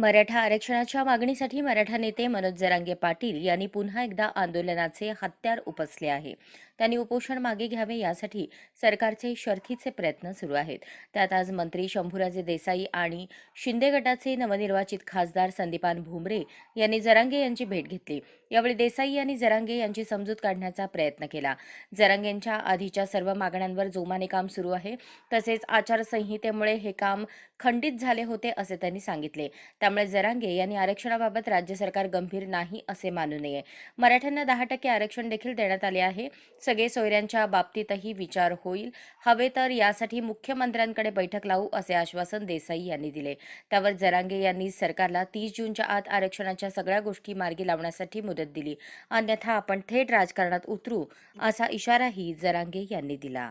मराठा आरक्षणाच्या मागणीसाठी मराठा नेते मनोज जरांगे पाटील यांनी पुन्हा एकदा आंदोलनाचे हत्यार उपसले आहे. त्यांनी उपोषण मागे घ्यावे यासाठी सरकारचे शर्थीचे प्रयत्न सुरू आहेत. त्यात आज मंत्री शंभूराजे देसाई आणि शिंदे गटाचे नवनिर्वाचित खासदार संदीपान भुमरे यांनी जरांगे यांची भेट घेतली. यावेळी देसाई यांनी जरांगे यांची समजूत काढण्याचा प्रयत्न केला. जरांगेंच्या आधीच्या सर्व मागण्यांवर जोमाने काम सुरू आहे. तसेच आचारसंहितेमुळे हे काम खंडित झाले होते असे त्यांनी सांगितले. त्यामुळे जरांगे यांनी आरक्षणाबाबत राज्य सरकार गंभीर नाही असे मानू नये. मराठ्यांना दहा टक्के आरक्षण देखील देण्यात आले आहे. सगळे सोयऱ्यांच्या बाबतीतही विचार होईल. हवे तर यासाठी मुख्यमंत्र्यांकडे बैठक लावू असे आश्वासन देसाई यांनी दिले. त्यावर जरांगे यांनी सरकारला तीस जूनच्या आत आरक्षणाच्या सगळ्या गोष्टी मार्गी लावण्यासाठी मुदत दिली. अन्यथा आपण थेट राजकारणात उतरू असा इशाराही जरांगे यांनी दिला.